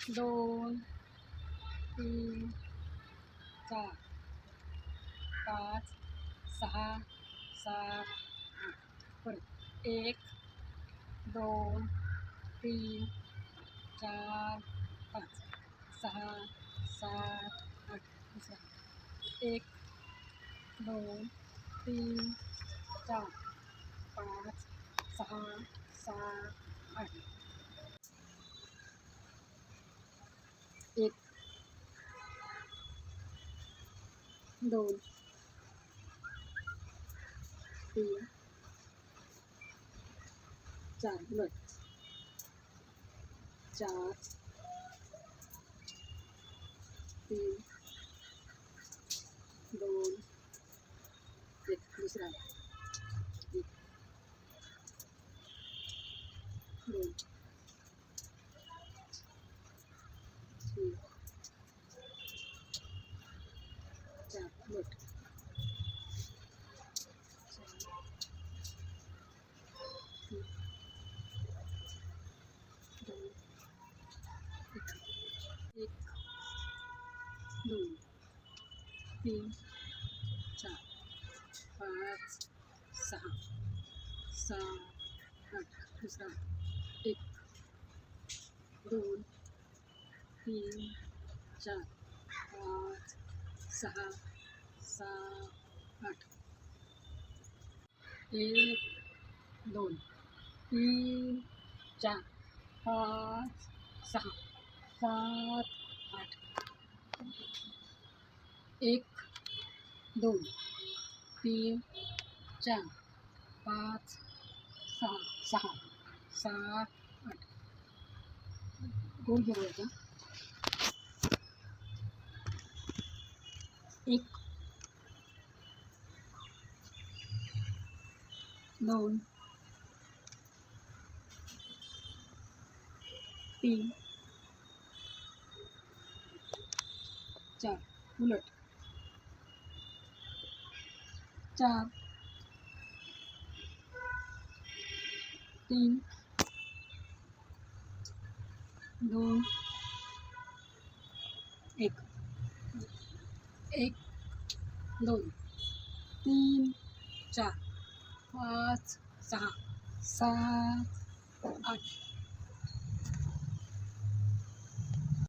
दोन तीन चार पाच सहा सात आठ परत एक दोन तीन चार पाच सहा सात आठ दुसरा. एक दोन तीन चार पाच सहा सात आठ. एक दोन तीन चार उलट चार तीन दोन एक दुसरा एक दोन दोन तीन चार पाच सहा सात आठ दुसरा एक दोन तीन चार पाच सहा सात आठ एक दोन तीन चार पाच सहा सात आठ. एक दोन तीन चार पाच सहा सहा सात आठ. गोल फिरवायचा? एक दोन तीन चार. उलट. चार. तीन. दोन. एक. एक. दोन. तीन. चार. पाच. सहा. सात. आठ.